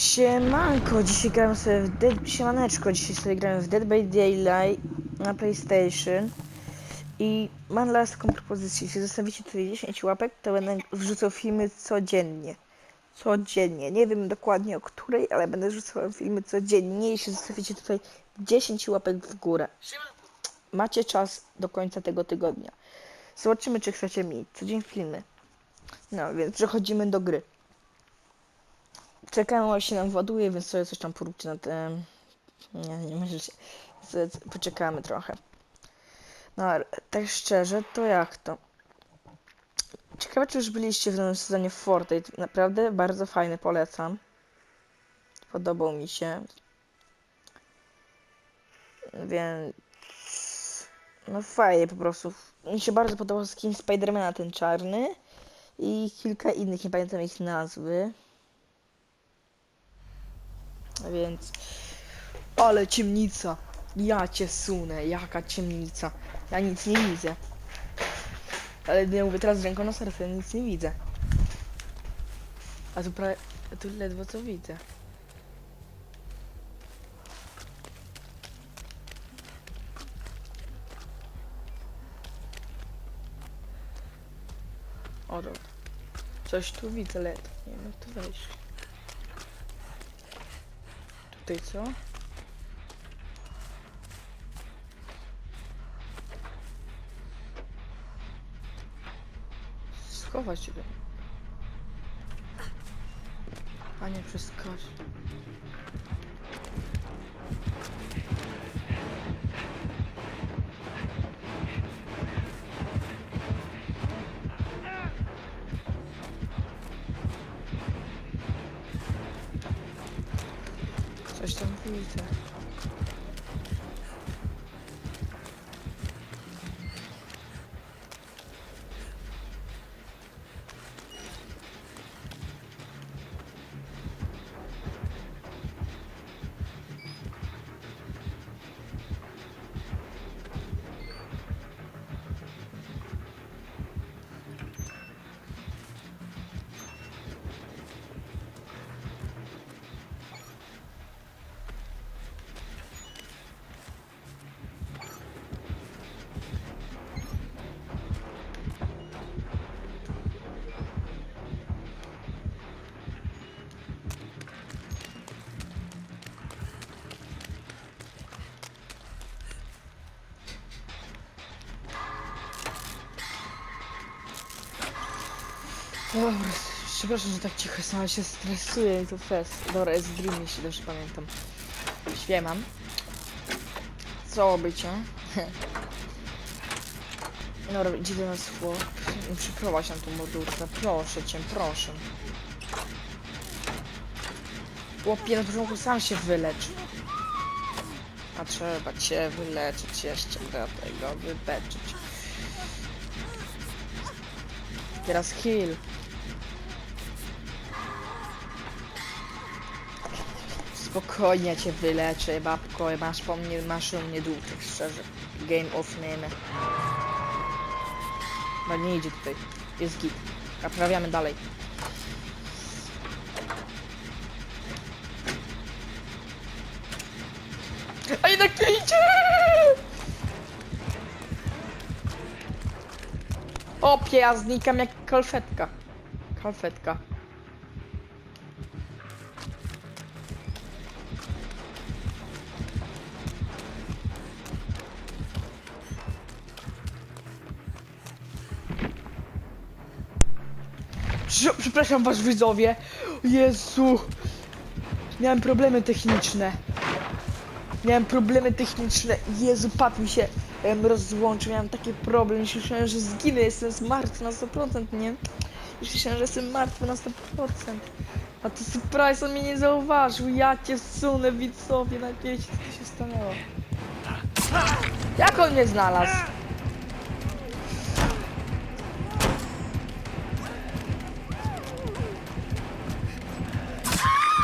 Siemanko, dzisiaj grałem sobie w Dead... Siemaneczko, dzisiaj sobie grałem w Dead by Daylight na PlayStation i mam dla was taką propozycję, jeśli zostawicie tutaj 10 łapek, to będę wrzucał filmy codziennie. Codziennie, nie wiem dokładnie o której, ale będę wrzucał filmy codziennie, jeśli zostawicie tutaj 10 łapek w górę. Macie czas do końca tego tygodnia. Zobaczymy, czy chcecie mieć codziennie filmy. No, więc przechodzimy do gry. Czekam aż się nam właduje, więc sobie coś tam poróbcie na tym. Nie, nie z- Poczekamy trochę. No, ale tak szczerze, to jak to? Ciekawe, czy już byliście w nowym sezonie Fortnite. Naprawdę bardzo fajny, polecam. Podobał mi się. Więc... No fajnie po prostu. Mi się bardzo podobał skin Spidermana ten czarny. I kilka innych, nie pamiętam ich nazwy. Więc. Ale ciemnica! Ja cię sunę, jaka ciemnica. Ja nic nie widzę. Ale nie mówię teraz z ręką na serce, ja nic nie widzę. A tu prawie. a Tu ledwo co widzę. O dobra. Coś tu widzę ledwo. Nie jak tu wejść. Tutaj co? Schować się. A nie przeskoczyć. Coś tam widzę. Dobra, przepraszam, że tak cicho sama się stresuję i to fest. Dobra, jest Dream, jeśli dobrze pamiętam. Śpiewam. Co bycie? Dobra, idzie do nas chłop. Przyprowadź nam tą modurkę, proszę cię, proszę. Chłopie, na początku sam się wylecz. A trzeba cię wyleczyć jeszcze do tego, wybeczyć. Teraz heal. Spokojnie cię wyleczę, babko, masz po mnie, masz u mnie dług, tak szczerze. Game of name. No nie idzie tutaj. Jest git. Naprawiamy dalej. A jednak nie idzie! Opie, ja znikam jak kalfetka. Kalfetka. Prze- Przepraszam was widzowie. Jezu. Miałem problemy techniczne. Miałem problemy techniczne. Jezu, pad mi się em, rozłączył. Miałem taki problem. Myślałem, że zginę. Jestem martwy na 100%, nie? Myślałem, że jestem martwy na 100%. A to surprise, on mnie nie zauważył. Ja cię sunę, widzowie. Najpierw co się stanęło. Jak on mnie znalazł?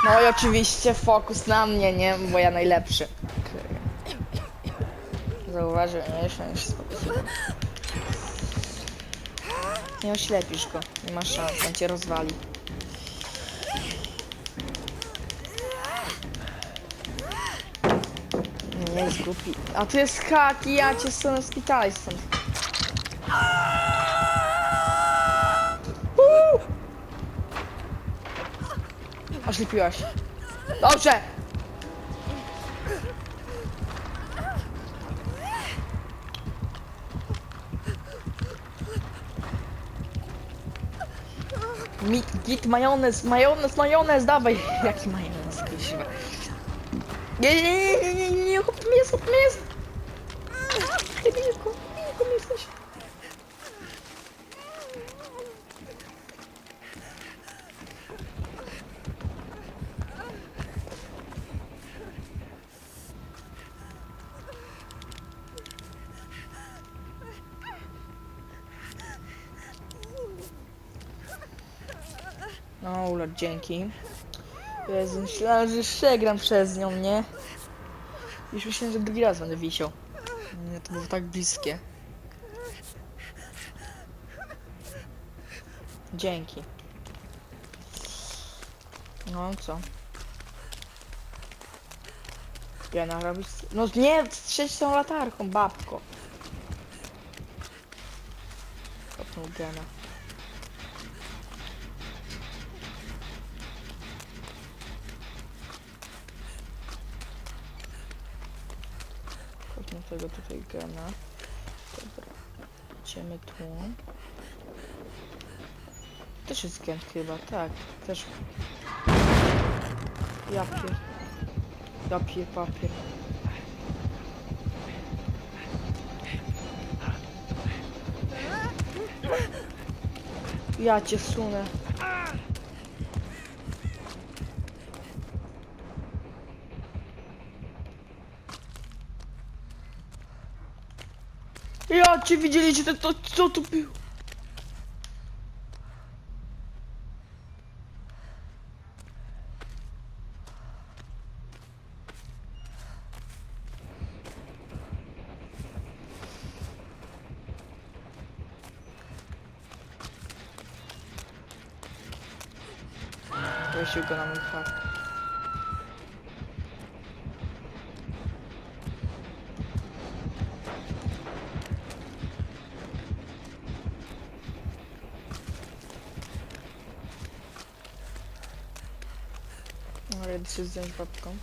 No i oczywiście fokus na mnie, nie? Bo ja najlepszy. Zauważyłem, ja jeszcze nie się. Nie oślepisz go, nie masz szans, on cię rozwali. Nie zgłupi. A tu jest hak i ja cię stąd spitaj stąd. Oślepiłaś. Dobrze! Mit, git, majonez, majonez, majonez, dawaj! Jaki majonez, kuźwa. Nie, nie, nie, nie, nie, nie, nie, chłop mi jest, chłop mi jest! Debilku, Ulot, dzięki. Jezu, myślałem, że jeszcze gram przez nią, nie? Już myślałem, że drugi raz będę wisiał. Nie, to było tak bliskie. Dzięki. No co? Gena robisz... No nie, strzeć tą latarką, babko. Kopnął Gena. Tego tutaj Gena. Dobra. Idziemy tu. Też jest gen chyba, tak. Też. Ja pier... Ja pier papier. Ja cię sunę. Cię widzieliście, to, to co to było? Weź go na mój hak. No, jedę się zdjąć babką.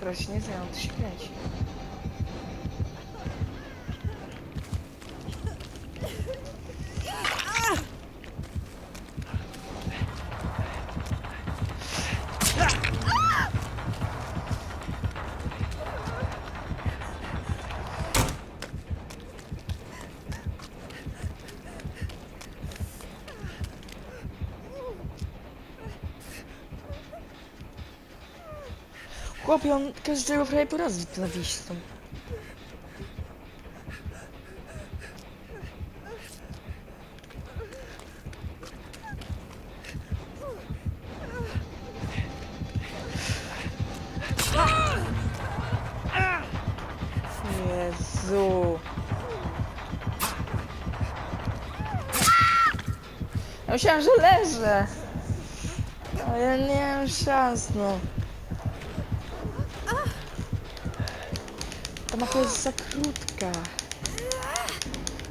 Teraz się nie znam, to się kręci. Chłopie, on każdego prawie po raz zawistą. Jezu. Ja myślałem, że leżę. Ale nie mam szans, no. Ta mapa jest za krótka.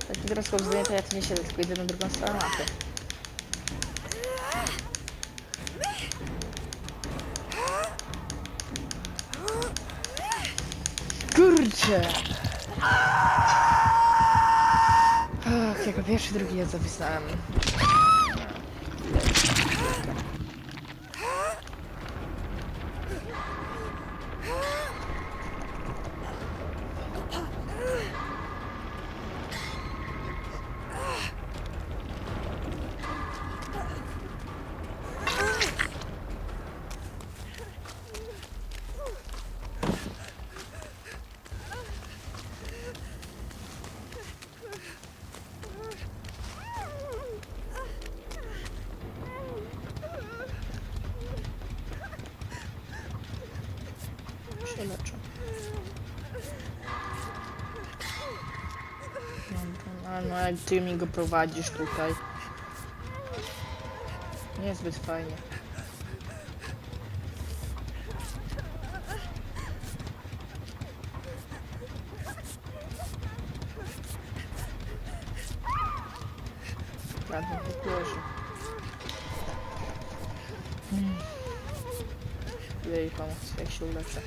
Jak mi teraz powzdaję, to ja tu nie siedzę, tylko idę na drugą stronę mapy. Kurczę! Ach, jako pierwszy, drugi ja zapisałem. się leczę. Dobra, no, jak ty mi go prowadzisz tutaj. Niezbyt fajnie. Ładnie. Hmm. Jej jak się uleczę.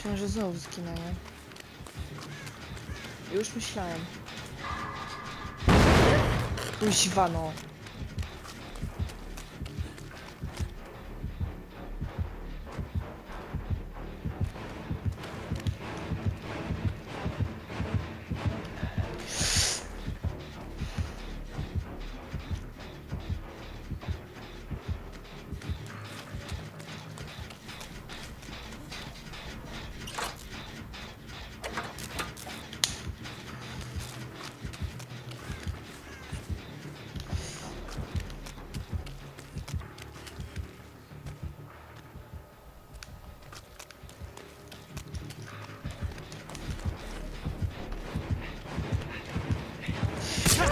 Myślałem, że znowu zginę, nie? Już myślałem. Kuźwa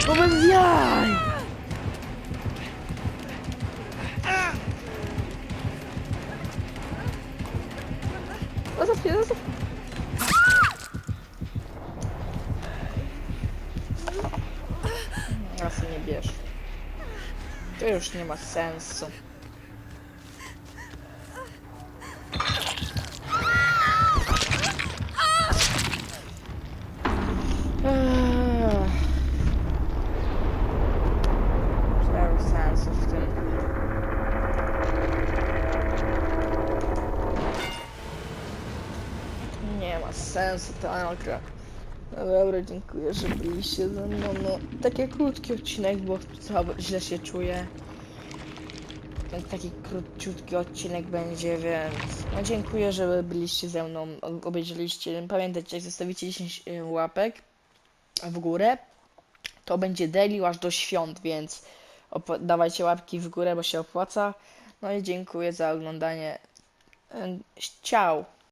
no. No bez jaj! Zostaw mnie, zostaw. Raz nie bierz. To już nie ma sensu. Ech. Zero sensu w tym. Sensu ta gra. No dobra, dziękuję, że byliście ze mną. No, taki krótki odcinek, bo źle się czuję. Tak- Taki króciutki odcinek będzie, więc no dziękuję, że byliście ze mną, obejrzeliście. Pamiętajcie, jak zostawicie 10 y, łapek w górę, to będzie daily aż do świąt, więc dawajcie łapki w górę, bo się opłaca. No i dziękuję za oglądanie. Ciao.